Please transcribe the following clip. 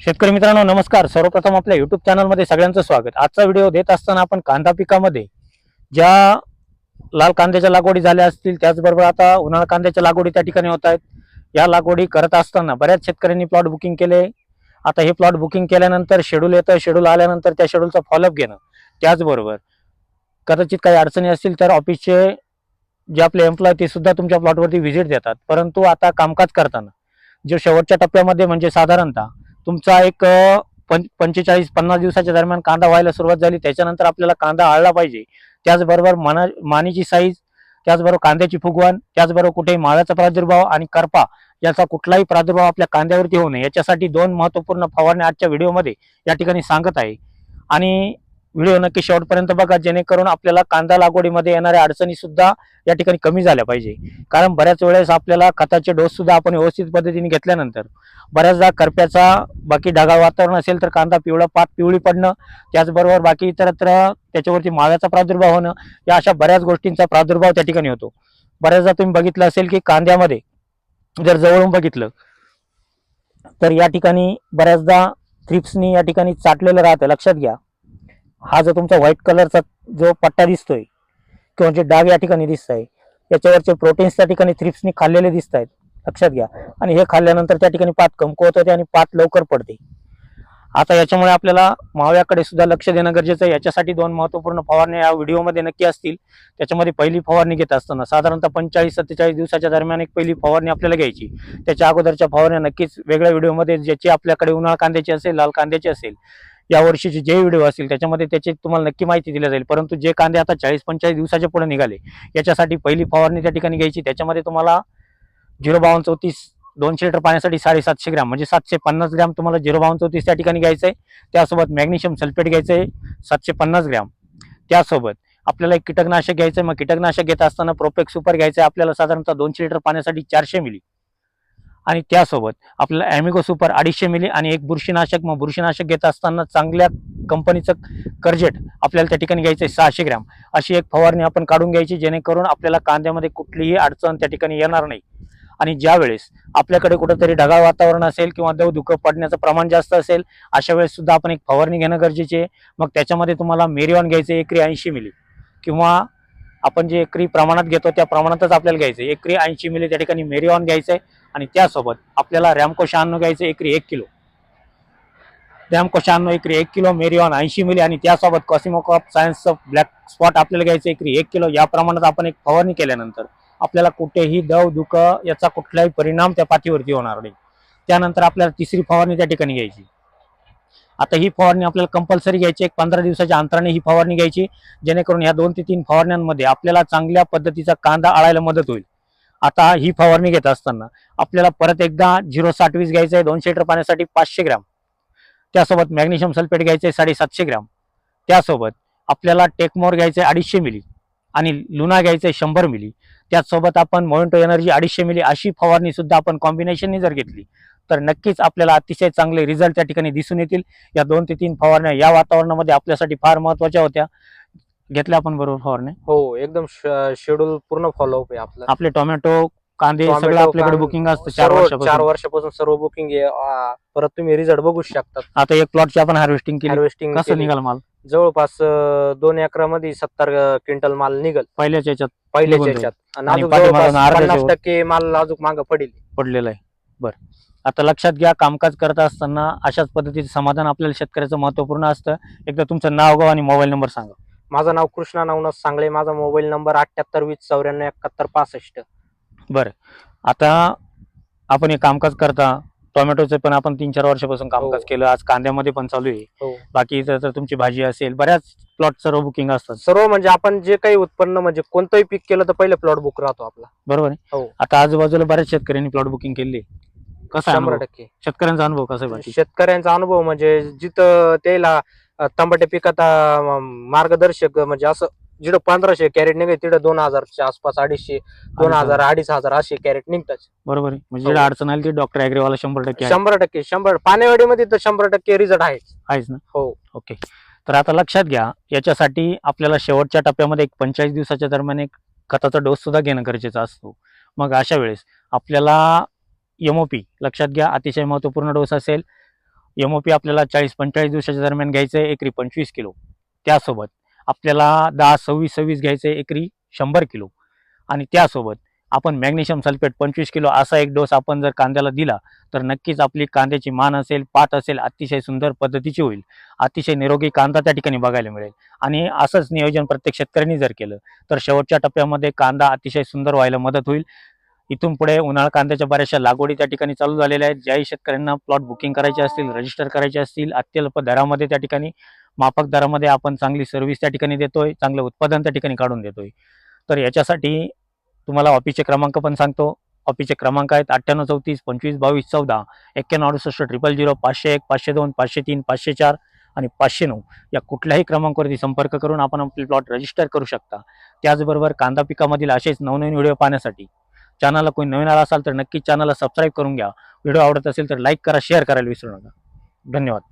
शेतकरी मित्रांनो नमस्कार. सर्वप्रथम आपल्या युट्यूब चॅनलमध्ये सगळ्यांचं स्वागत. आजचा व्हिडिओ देत असताना आपण कांदा पिकामध्ये ज्या लाल कांद्याच्या लागवडी झाल्या असतील त्याचबरोबर आता उन्हाळा कांद्याच्या लागवडी त्या ठिकाणी होत आहेत. या लागवडी करत असताना बऱ्याच शेतकऱ्यांनी प्लॉट बुकिंग केले. आता हे प्लॉट बुकिंग केल्यानंतर शेड्यूल येतं. शेड्यूल आल्यानंतर त्या शेड्यूलचा फॉलोअप घेणं. त्याचबरोबर कदाचित काही अडचणी असतील तर ऑफिसचे जे आपले एम्प्लॉय ते सुद्धा तुमच्या प्लॉटवरती व्हिजिट देतात. परंतु आता कामकाज करताना जे शेवटच्या टप्प्यामध्ये म्हणजे साधारणतः तुमचा एक पं पंचेचाळीस पन्नास दिवसाच्या दरम्यान कांदा व्हायला सुरुवात झाली. त्याच्यानंतर आपल्याला कांदा आळला पाहिजे. त्याचबरोबर मना मानेची साईज त्याचबरोबर कांद्याची फुगवण त्याचबरोबर कुठेही माळाचा प्रादुर्भाव आणि करपा याचा कुठलाही प्रादुर्भाव आपल्या कांद्यावरती होऊ नये. याच्यासाठी दोन महत्त्वपूर्ण फवारणी आजच्या व्हिडिओमध्ये या ठिकाणी सांगत आहे. आणि व्हिडिओ नक्की शेवटपर्यंत बघा जेणेकरून आपल्याला कांदा लागवडीमध्ये येणाऱ्या अडचणी सुद्धा या ठिकाणी कमी झाल्या पाहिजे. कारण बऱ्याच वेळेस आपल्याला खताचे डोस सुद्धा आपण व्यवस्थित पद्धतीने घेतल्यानंतर बऱ्याचदा करप्याचा बाकी ढगाळ वातावरण असेल तर कांदा पिवळा पात पिवळी पडणं त्याचबरोबर बाकी इतरत्र त्याच्यावरती माव्याचा प्रादुर्भाव होणं या अशा बऱ्याच गोष्टींचा प्रादुर्भाव त्या ठिकाणी होतो. बऱ्याचदा तुम्ही बघितलं असेल की कांद्यामध्ये जर जवळून बघितलं तर या ठिकाणी बऱ्याचदा थ्रिप्सनी या ठिकाणी चाटलेलं राहतं. लक्षात घ्या. हा जो तुमचा व्हाईट कलरचा जो पट्टा दिसतोय किंवा जे डाग या ठिकाणी दिसत आहे याच्यावरचे प्रोटीन्स त्या ठिकाणी थ्रिप्सनी खाल्लेले दिसत आहेत लक्षात घ्या. आणि हे खाल्ल्यानंतर त्या ठिकाणी पात कमकुवत होते आणि पात लवकर पडते. आता याच्यामुळे आपल्याला माव्याकडे सुद्धा लक्ष देणं गरजेचं आहे. याच्यासाठी दोन महत्त्वपूर्ण फवारण्या या व्हिडिओमध्ये नक्की असतील. त्याच्यामध्ये पहिली फवारणी घेत असताना साधारणतः पंचेचाळीस सत्तेचाळीस दिवसाच्या दरम्यान एक पहिली फवारणी आपल्याला घ्यायची. त्याच्या अगोदरच्या फवारण्या नक्कीच वेगळ्या व्हिडिओमध्ये ज्याची आपल्याकडे उन्हाळा कांद्याची असेल लाल कांद्याची असेल या वर्षीचे जे व्हिडिओ असतील त्याच्यामध्ये त्याची तुम्हाला नक्की माहिती दिली जाईल. परंतु जे कांदे आता चाळीस पंचेचाळीस दिवसाच्या पुढे निघाले याच्यासाठी पहिली फवारणी त्या ठिकाणी घ्यायची. त्याच्यामध्ये तुम्हाला झिरो बावन्न चौतीस दोनशे लिटर पाण्यासाठी साडेसातशे ग्रॅम म्हणजे सातशे पन्नास ग्रॅम तुम्हाला झिरो बावन्न चौतीस त्या ठिकाणी घ्यायचं आहे. त्यासोबत मॅग्नेशियम सल्फेट घ्यायचं आहे सातशे पन्नास ग्रॅम. त्यासोबत आपल्याला एक कीटकनाशक घ्यायचं आहे. मग कीटकनाशक घेत असताना प्रोपेक सुपर घ्यायचं आहे. आपल्याला साधारणतः दोनशे लिटर पाण्यासाठी चारशे मिली. आणि त्यासोबत आपल्याला ॲमिगो सुपर अडीचशे मिली आणि एक बुरशीनाशक मग बुरशीनाशक घेत असताना चांगल्या कंपनीचं कर्जेट आपल्याला त्या ठिकाणी घ्यायचं आहे सहाशे ग्रॅम. अशी एक फवारणी आपण काढून घ्यायची जेणेकरून आपल्याला कांद्यामध्ये कुठलीही अडचण त्या ठिकाणी येणार नाही. आणि ज्यावेळेस आपल्याकडे कुठंतरी ढगाळ वातावरण असेल किंवा देव धुकं पडण्याचं प्रमाण जास्त असेल अशा वेळेस सुद्धा आपण एक फवारणी घेणं गरजेचे आहे. मग त्याच्यामध्ये तुम्हाला मेरिऑन घ्यायचं आहे एकरी ऐंशी मिली. किंवा आपण जे एकरी प्रमाणात घेतो त्या प्रमाणातच आपल्याला घ्यायचं आहे. एकरी ऐंशी मिली त्या ठिकाणी मेरिऑन घ्यायचं आहे. आणि त्यासोबत आपल्याला रॅमको शहाण्णव घ्यायचं एकरी एक किलो. रॅमको शहाण्णव एकरी एक किलो मेरिऑन ऐंशी मिली आणि त्यासोबत कॉसिमोकॉप सायन्सचं ब्लॅक स्पॉट आपल्याला घ्यायचं एकरी एक किलो. या प्रमाणात आपण एक फवारणी केल्यानंतर आपल्याला कुठेही दव दुख याचा कुठलाही परिणाम त्या पाठीवरती होणार नाही. त्यानंतर आपल्याला तिसरी फवारणी त्या ठिकाणी घ्यायची. आता ही फवारणी आपल्याला कंपल्सरी घ्यायची. एक पंधरा दिवसाच्या अंतराने ही फवारणी घ्यायची. जेणेकरून या दोन ते तीन फवारण्यांमध्ये आपल्याला चांगल्या पद्धतीचा कांदा आळायला मदत होईल. आता ही फवारणी घेत असताना आपल्याला परत एकदा झिरो साठ वीस घ्यायचं आहे दोनशे लिटर पाण्यासाठी पाचशे ग्रॅम. त्यासोबत मॅग्नेशियम सल्फेट घ्यायचं आहे साडेसातशे ग्रॅम. त्यासोबत आपल्याला टेकमोर घ्यायचं आहे अडीचशे मिली आणि लुना घ्यायचं आहे शंभर मिली. त्याचसोबत आपण मोइंटो एनर्जी अडीचशे मिली अशी फवारणी सुद्धा आपण कॉम्बिनेशनने जर घेतली तर नक्कीच आपल्याला अतिशय चांगले रिझल्ट त्या ठिकाणी दिसून येतील. या दोन ते तीन फवारण्या या वातावरणामध्ये आपल्यासाठी फार महत्त्वाच्या होत्या. घेतल्या आपण बरोबर फवारण्या हो एकदम शेड्यूल पूर्ण फॉलोअप आहे आपलं. आपले टोमॅटो कांदे सगळं आपल्याकडे बुकिंग असतं चार सर्व चार वर्षापासून वर्षापासून सर्व बुकिंग आहे. परत तुम्ही रिझल्ट बघू शकता आता एक प्लॉटची आपण हार्वेस्टिंग केली. हार्वेस्टिंग कसं निघाल माल? जवळपास दोन एकरामध्ये सत्तर क्विंटल माल निघल. पहिल्याच याच्यात पहिल्याच याच्यात. आणि पन्नास. टक्के माल अजून मागं पडेल. पडलेलं आहे. बरं. आता लक्षात घ्या कामकाज करत असताना अशाच पद्धतीचं समाधान आपल्याला शेतकऱ्याचं महत्त्वपूर्ण असतं. एकदा तुमचं नाव गाव आणि मोबाईल नंबर सांगा. माझं नाव कृष्णा नवनाथ सांगळे माझा मोबाईल नंबर अठ्याहत्तर वीस चौऱ्याण्णव एकाहत्तर पासष्ट. बरं. आता आपण हे कामकाज करता टोमॅटोचं पण आपण तीन चार वर्षापासून कामकाज हो. केलं आज कांद्यामध्ये पण चालू आहे. हो. बाकी तर तुमची भाजी असेल बऱ्याच प्लॉट सर्व बुकिंग असतात. सर्व म्हणजे आपण जे काही उत्पन्न म्हणजे कोणतंही पीक केलं तर पहिले प्लॉट बुक राहतो आपला. बरोबर आहे? हो. आता आजूबाजूला बऱ्याच शेतकर्यांनी प्लॉट बुकिंग केली. कसा आहे शंभर अनुभव? टक्के. शेतकऱ्यांचा अनुभव कसा आहे बाकी? शेतकऱ्यांचा अनुभव म्हणजे जिथं त्याला टमाटे पिकात मार्गदर्शक म्हणजे असं जिथं पंधराशे कॅरेट निघे तिथं दोन हजारच्या आसपास अडीचशे दोन हजार अडीच हजार असे कॅरेट निघतात. बरोबर आहे. म्हणजे हो. अडचण आली ती डॉक्टर ऍग्रीवाला शंभर टक्के. शंभर टक्के शंभर पाण्यावाडीमध्ये तर शंभर टक्के रिझल्ट आहे आहेच ना? हो. ओके. तर आता लक्षात घ्या याच्यासाठी आपल्याला शेवटच्या टप्प्यामध्ये एक पंचेचाळीस दिवसाच्या दरम्यान एक खताचा डोस सुद्धा घेणं गरजेचं असतो. मग अशा वेळेस आपल्याला एमओपी लक्षात घ्या अतिशय महत्त्वपूर्ण डोस असेल. एम ओ पी आपल्याला चाळीस पंचेचाळीस दिवसाच्या दरम्यान घ्यायचं आहे एकरी पंचवीस किलो. त्यासोबत आपल्याला दहा सव्वीस सव्वीस घ्यायचं आहे एकरी शंभर किलो. आणि त्यासोबत आपण मॅग्नेशियम सल्फेट पंचवीस किलो असा एक डोस आपण जर कांद्याला दिला तर नक्कीच आपली कांद्याची मान असेल पात असेल अतिशय सुंदर पद्धतीची होईल. अतिशय निरोगी कांदा त्या ठिकाणी बघायला मिळेल. आणि असंच नियोजन प्रत्येक शेतकऱ्यांनी जर केलं तर शेवटच्या टप्प्यामध्ये कांदा अतिशय सुंदर व्हायला मदत होईल. इथून पुढे उन्हाळा कांद्याच्या बऱ्याचशा लागवडी त्या ठिकाणी चालू झालेल्या आहेत. ज्याही शेतकऱ्यांना प्लॉट बुकिंग करायचे असतील रजिस्टर करायचे असतील अत्यल्प दरामध्ये त्या ठिकाणी माफक दरामध्ये आपण चांगली सर्व्हिस त्या ठिकाणी देतोय चांगलं उत्पादन त्या ठिकाणी काढून देतोय. तर याच्यासाठी तुम्हाला ऑफिसचे क्रमांक पण सांगतो. ऑफिसचे क्रमांक आहेत अठ्ठ्याण्णव चौतीस पंचवीस बावीस चौदा एक्क्याण्णव अडुसष्ट ट्रिपल झिरो पाचशे एक पाचशे दोन पाचशे तीन पाचशे चार आणि पाचशे नऊ. या कुठल्याही क्रमांकावरती संपर्क करून आपण आपले प्लॉट रजिस्टर करू शकता. त्याचबरोबर कांदा पिकामधील असेच नवनवीन व्हिडिओ पाहण्यासाठी चॅनलला कोणी नवीन आला असाल तर नक्कीच चॅनलला सबस्क्राईब करून घ्या. व्हिडिओ आवडत असेल तर लाईक करा शेअर करायला विसरू नका. धन्यवाद.